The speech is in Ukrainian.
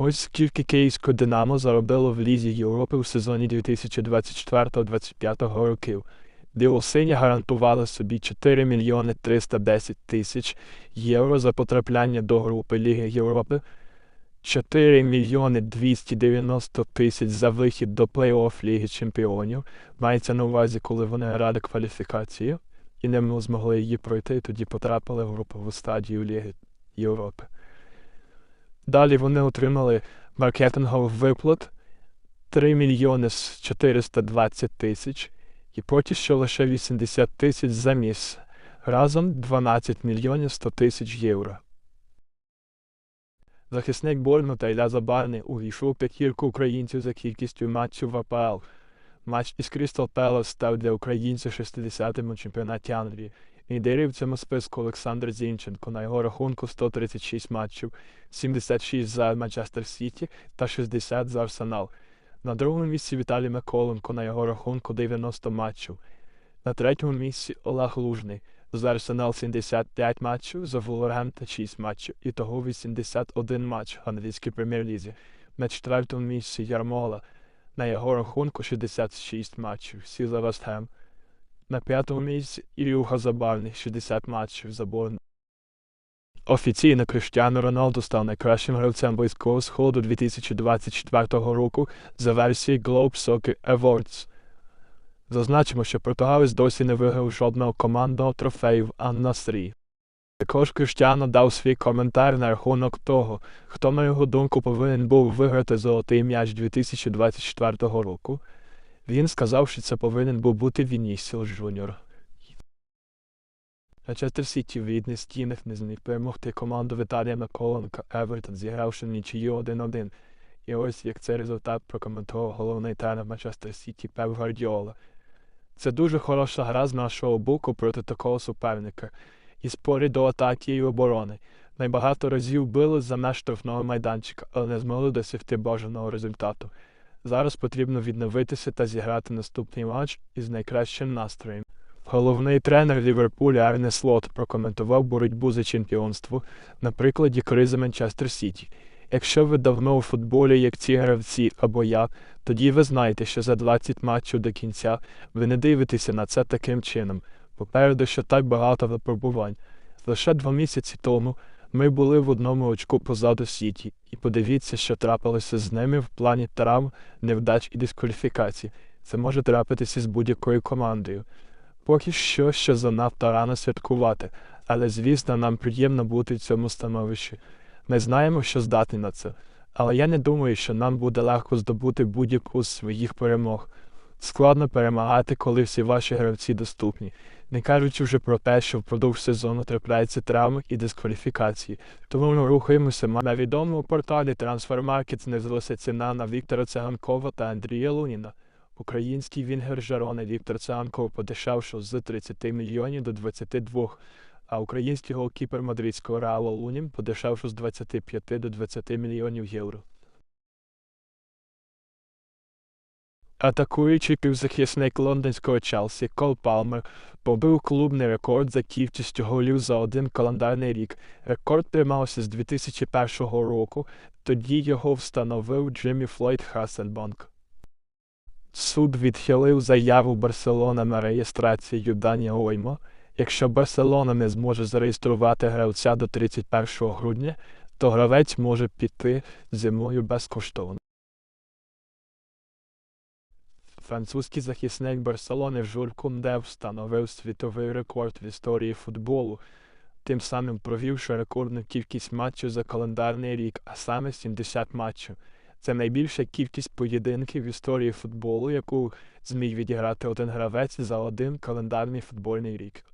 Ось скільки київське Динамо заробило в Лізі Європи у сезоні 2024-2025 років. Білосині гарантували собі 4 мільйони 310 тисяч євро за потрапляння до групи Ліги Європи, 4 мільйони 290 тисяч за вихід до плей-офф Ліги Чемпіонів. Мається на увазі, коли вони грали кваліфікацію і не змогли її пройти, тоді потрапили в групову стадію Ліги Європи. Далі вони отримали маркетинговий виплат 3 мільйони 420 тисяч і поки що лише 80 тисяч за місце. Разом 12 мільйонів 100 тисяч євро. Захисник Борнмута Ілля Забарний увійшов п'ятірку українців за кількістю матчів в АПЛ. Матч із Крістал Пелос став для українців 60-м у чемпіонаті Англії. Лідерів в цьому списку Олександр Зінченко на його рахунку 136 матчів, 76 за Манчестер Сіті та 60 за Арсенал. На другому місці Віталій Миколенко на його рахунку 90 матчів. На третьому місці Олег Лужний. За Арсенал 75 матчів, за Вулвергемптон 6 матчів. І того 81 матч в англійській прем'єр-лізі. На четвертому місці Ярмола. На його рахунку 66 матчів. Всі за Вестхем. На п'ятому місці Ілюха Забарний 60 матчів за Борн. Офіційно Криштіану Роналду став найкращим гравцем близького сходу 2024 року за версією Globe Soccer Awards. Зазначимо, що португалець досі не виграв жодного командного трофею Ан-Насрі. Також Криштіано дав свій коментар на рахунок того, хто, на його думку, повинен був виграти золотий м'яч 2024 року. Він сказав, що це повинен був бути Вінісіус Жуніор. Манчестер Сіті від нестійних не зміг перемогти команду Віталія Миколенка Евертон, зігравши нічию 1-1. І ось як цей результат прокоментував головний тренер Манчестер Сіті Пеп Гвардіола. Це дуже хороша гра з нашого боку проти такого суперника. І спорі до атаки і оборони. Найбагато разів били за меж штрафного майданчика, але не змогли досягти бажаного результату. Зараз потрібно відновитися та зіграти наступний матч із найкращим настроєм. Головний тренер Ліверпуля Арне Слот прокоментував боротьбу за чемпіонство на прикладі кризи Манчестер Сіті. Якщо ви давно у футболі, як ці гравці або я, тоді ви знаєте, що за 20 матчів до кінця ви не дивитеся на це таким чином. Попереду ще так багато випробувань. Лише два місяці тому ми були в одному очку позаду Сіті, і подивіться, що трапилося з ними в плані травм, невдач і дискваліфікацій. Це може трапитися з будь-якою командою. Поки що ще занадто рано святкувати, але звісно, нам приємно бути в цьому становищі. Ми знаємо, що здатні на це, але я не думаю, що нам буде легко здобути будь-яку з своїх перемог. Складно перемагати, коли всі ваші гравці доступні, не кажучи вже про те, що впродовж сезону трапляються травми і дискваліфікації. Тому ми рухаємося на відомому порталі Transfermarket знизилася ціна на Віктора Циганкова та Андрія Луніна. Український вінгер Жарони Віктор Циганков подешевшав з 30 мільйонів до 22, а український голкіпер мадридського Реала Лунін подешевшав з 25 до 20 мільйонів євро. Атакуючий півзахисник лондонського Челсі Кол Палмер побив клубний рекорд за кількістю голів за один календарний рік. Рекорд тримався з 2001 року, тоді його встановив Джиммі Флойд Хасенбанк. Суд відхилив заяву Барселона на реєстрацію Дані Оймо. Якщо Барселона не зможе зареєструвати гравця до 31 грудня, то гравець може піти зимою безкоштовно. Французький захисник Барселони Жур Кунде встановив світовий рекорд в історії футболу, тим самим провівши рекордну кількість матчів за календарний рік, а саме 70 матчів. Це найбільша кількість поєдинків в історії футболу, яку зміг відіграти один гравець за один календарний футбольний рік.